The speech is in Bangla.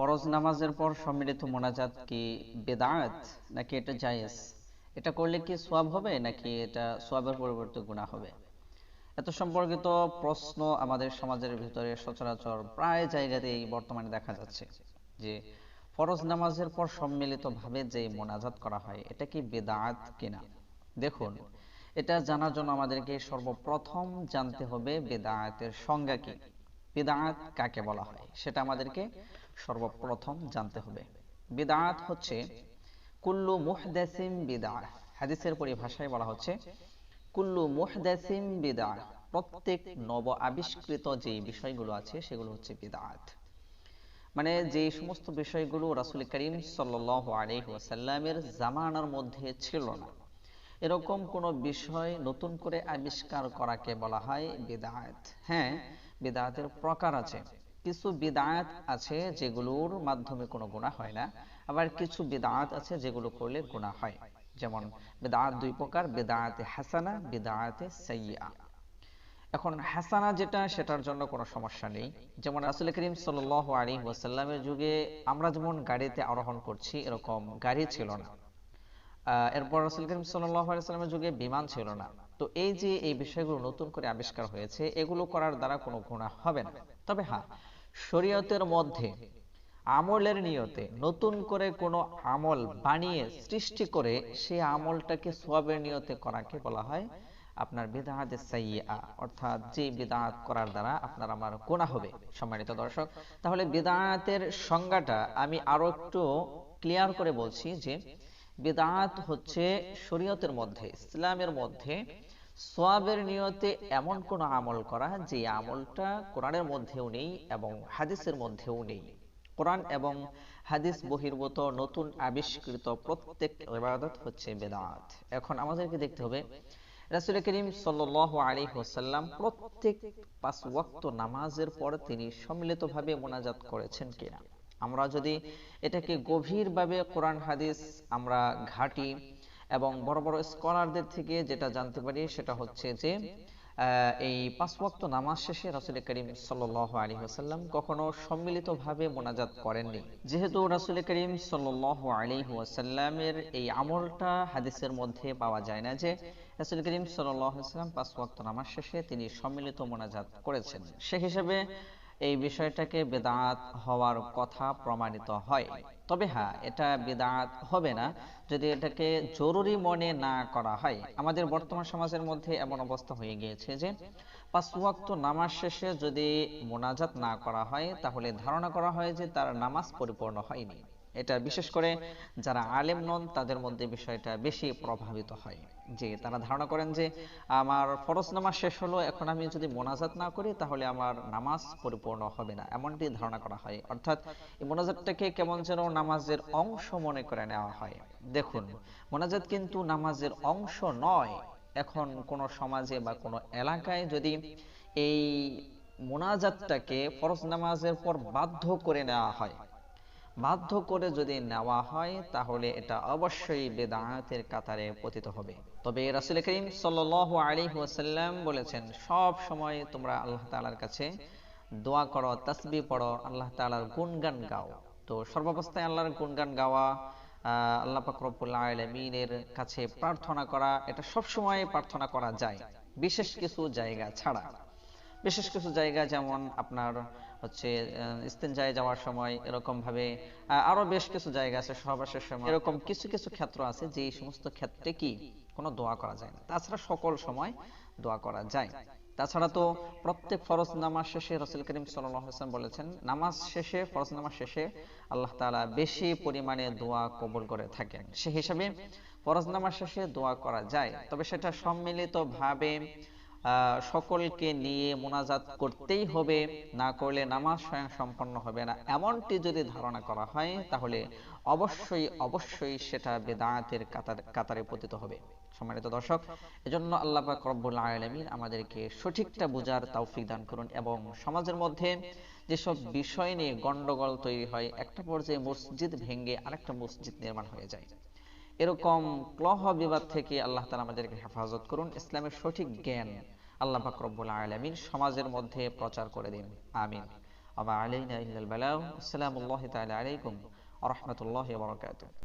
ফরজ নামাজের পর সম্মিলিত মোনাজাত কি বেদাত নাকি এটা জায়েজ? এটা করলে কি সোয়াব হবে নাকি এটা সোয়াবের পরিবর্তে গুণা হবে? এত সম্পর্কিত প্রশ্ন আমাদের সমাজের ভিতরে সচরাচর প্রায় জায়গাতেই বর্তমানে দেখা যাচ্ছে যে ফরজ নামাজের পর সম্মিলিত ভাবে যে মোনাজাত করা হয়, এটা কি বেদাত কিনা? দেখুন, এটা জানার জন্য আমাদেরকে সর্বপ্রথম জানতে হবে বেদাতের সংজ্ঞা কি। বেদাত কাকে বলা হয়? সেটা আমাদেরকে সর্বপ্রথম জানতে হবে। বেদাত হচ্ছে, কুল্লু মুহদাসিম বিদা হাদিসের পরিভাষায় বলা হচ্ছে, কুল্লু মুহদাসিম বিদা প্রত্যেক নব আবিষ্কৃত যে বিষয়গুলো আছে, সেগুলো হচ্ছে বিদাত। মানে যে সমস্ত বিষয়গুলো রাসুল করিম সাল্লাহ আলহিহাসাল্লামের জামানার মধ্যে ছিল না, এরকম কোন বিষয় নতুন করে আবিষ্কার করাকে বলা হয় বিদায়ত হ্যাঁ বিদায়তের প্রকার আছে। কিছু বিদায়ত আছে যেগুলোর মাধ্যমে কোনো গুণা হয় না। আবার কিছু বিদায়ত আছে যেগুলো করলে গুণা হয়। যেমন বেদাত দুই প্রকার, বেদায়াতে হাসানা, বেদায়াতে সাইয়া এখন হাসানা যেটা, সেটার জন্য কোনো সমস্যা নেই। যেমন রাসুল করিম সাল আলী ওয়াসাল্লামের যুগে আমরা যেমন গাড়িতে আরোহণ করছি, এরকম গাড়ি ছিল না। এরপর রাসুল করিম সাল্লামের যুগে বিমান ছিল না। তো এই যে এই বিষয়গুলো নতুন করে আবিষ্কার হয়েছে, এগুলো করার দ্বারা কোনো গুণা হবে না। তবে হ্যাঁ শরীয়তের মধ্যে আমলের নিয়তে নতুন করে কোনো আমল বানিয়ে সৃষ্টি করে সে আমলটাকে সোয়াবের নিয়তে করাকে বলা হয় আপনার বিদাহাতে সাইয়া অর্থাৎ যে বিদাত করার দ্বারা আপনার আমার গোনা হবে। সম্মানিত দর্শক, তাহলে বিদাতের সংজ্ঞাটা আমি আরও একটু ক্লিয়ার করে বলছি যে বিদাত হচ্ছে শরীয়তের মধ্যে, ইসলামের মধ্যে সোয়াবের নিয়তে এমন কোন আমল করা, যে আমলটা কোরআনের মধ্যেও নেই এবং হাদিসের মধ্যেও নেই। কোরআন এবং হাদিস বহির্ভূত, নতুন আবিষ্কৃত প্রত্যেক ইবাদত হচ্ছে বেদাত। এখন আমাদেরকে দেখতে হবে, রাসুল করিম সাল আলী হোসাল্লাম প্রত্যেক পাঁচ ওয়াক্ত নামাজের পর তিনি সম্মিলিতভাবে মোনাজাত করেছেন কিনা? আমরা যদি এটাকে গভীরভাবে কোরআন, হাদিস আমরা ঘাটি এবং বড় বড় স্কলারদের থেকে যেটা জানতে পারি সেটা হচ্ছে যে এই পাঁচ ওয়াক্ত নামাজ শেষে রাসুল করিম সাল আলী হাসাল্লাম কখনো সম্মিলিতভাবে মোনাজাত করেননি। যেহেতু রাসুল করিম সাল আলী ওয়াসাল্লামের এই আমলটা হাদিসের মধ্যে পাওয়া যায় না যে, রাসুল করিম সাল্লাম পাঁচ ওয়াক্ত নামাজ শেষে তিনি সম্মিলিত মোনাজাত করেছেন। সে হিসেবে এই বিষয়টাকে বেদাত হওয়ার কথা প্রমাণিত হয়। তবে হ্যাঁ এটা বেদাত হবে না যদি এটাকে জরুরি মনে না করা হয়। আমাদের বর্তমান সমাজের মধ্যে এমন অবস্থা হয়ে গিয়েছে যে পাঁচ ওয়াক্ত নামাজ শেষে যদি মোনাজাত না করা হয়, তাহলে ধারণা করা হয় যে তার নামাজ পরিপূর্ণ হয়নি। এটা বিশেষ করে যারা আলেম নন তাদের মধ্যে বিষয়টা বেশি প্রভাবিত হয়। যে তারা ধারণা করেন যে আমার ফরজ নামাজ শেষ হলো এখন আমি যদি মোনাজাত না করি তাহলে আমার নামাজ পরিপূর্ণ হবে না। এমনটি ধারণা করা হয়। অর্থাৎ এই মোনাজাতটাকে কেমন যেন নামাজের অংশ মনে করে নেওয়া হয়। দেখুন মোনাজাত কিন্তু নামাজের অংশ নয়। এখন কোন সমাজে বা কোনো এলাকায় যদি এই মোনাজাতটাকে ফরজ নামাজের পর বাধ্য করে নেওয়া হয় বাধ্য করে যদি নেওয়া হয়, তাহলে এটা অবশ্যই বেদায়াতের কাতারে পতিত হবে। তবে রাসুল করিম সাল আলী ওয়াসাল্লাম বলেছেন, সব সময় তোমরা আল্লাহ তালার কাছে দোয়া করো তসবি পড়ো, আল্লাহ তালার গুনগান গাও। তো সর্বাবস্থায় আল্লাহর গুনগান গাওয়া আল্লাহ পাকরবুল্লাহ আলমিনের কাছে প্রার্থনা করা, এটা সব সময় প্রার্থনা করা যায়। বিশেষ কিছু জায়গা ছাড়া। বিশেষ কিছু জায়গা যেমন আপনার হচ্ছে ইস্তেঞ্জায় যাওয়ার সময় এরকম ভাবে আরও বেশ কিছু জায়গা আছে, সহবাসের সময়। এরকম কিছু কিছু ক্ষেত্র আছে যে সমস্ত ক্ষেত্রে কি কোনো দোয়া করা যায় না। তাছাড়া সকল সময় দোয়া করা যায়। তাছাড়া তো প্রত্যেক ফরজ নামাজ শেষে রসুল করিম সাল্লাম বলেছেন, নামাজ শেষে, ফরজ নামাজ শেষে আল্লাহ তালা বেশি পরিমাণে দোয়া কবুল করে থাকেন। সে হিসাবে ফরজ নামাজ শেষে দোয়া করা যায়। তবে সেটা সম্মিলিত ভাবে সকলকে নিয়ে মোনাজাত করতেই হবে, না করলে নামাজ স্বয়ং সম্পন্ন হবে না। এমনটি যদি ধারণা করা হয়, তাহলে অবশ্যই অবশ্যই সেটা বেদায়াতের কাতার, কাতারে পতিত হবে। সম্মানিত দর্শক, এজন্য আল্লাহ পাক রব্বুল আলামিন আমাদেরকে সঠিকটা বোঝার তৌফিক দান করুন এবং সমাজের মধ্যে যেসব বিষয় নিয়ে গন্ডগোল তৈরি হয়, একটা পর্যায়ে মসজিদ ভেঙে আরেকটা মসজিদ নির্মাণ হয়ে যায়। এরকম ক্লহ বিবাদ থেকে আল্লাহ তালা আমাদেরকে হেফাজত করুন। ইসলামের সঠিক জ্ঞান আল্লাহ ফাকরবুল আলমিন সমাজের মধ্যে প্রচার করে দিন। আমিন। আমা আলাইনা আলাইকুম ওয়া রাহমাতুল্লাহি